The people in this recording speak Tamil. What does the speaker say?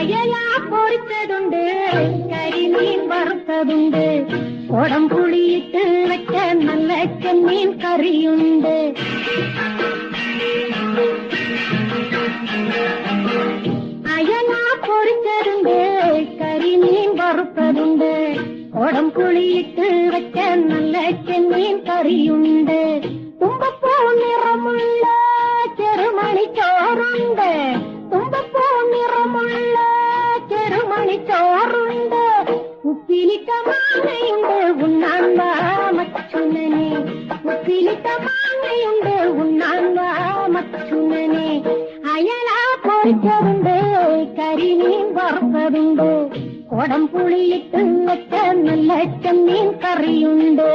அயலா பொறித்ததுண்டு கறி மீன் வறுத்ததுண்டு. உடம்புளியிட்டு வைக்க நல்ல செம்மீன் கறியுண்டு. அயலா பொறித்ததுண்டு கறி மீன் வறுத்ததுண்டு. உடம்புளியிட்டு வைக்க நல்ல செம்மீன் கறியுண்டு. தும்பப்பூ நிறமுள்ள செருமணி சோறுண்டு. தும்ப ചോറുണ്ട് ഉപ്പിലിട്ട മാങ്ങയുണ്ട് ഉണ്ണാൻ വാ മച്ചുനനെ ഉപ്പിലിട്ട മാങ്ങയുണ്ട് ഉണ്ണാൻ വാ മച്ചുനനെ അയലാ പൊരിച്ചതുണ്ട് കരിമീൻ വറുത്തതുണ്ട് കുടം പുളിയിട്ട് വെച്ച നല്ല ചെമ്മീൻ കറിയുണ്ട്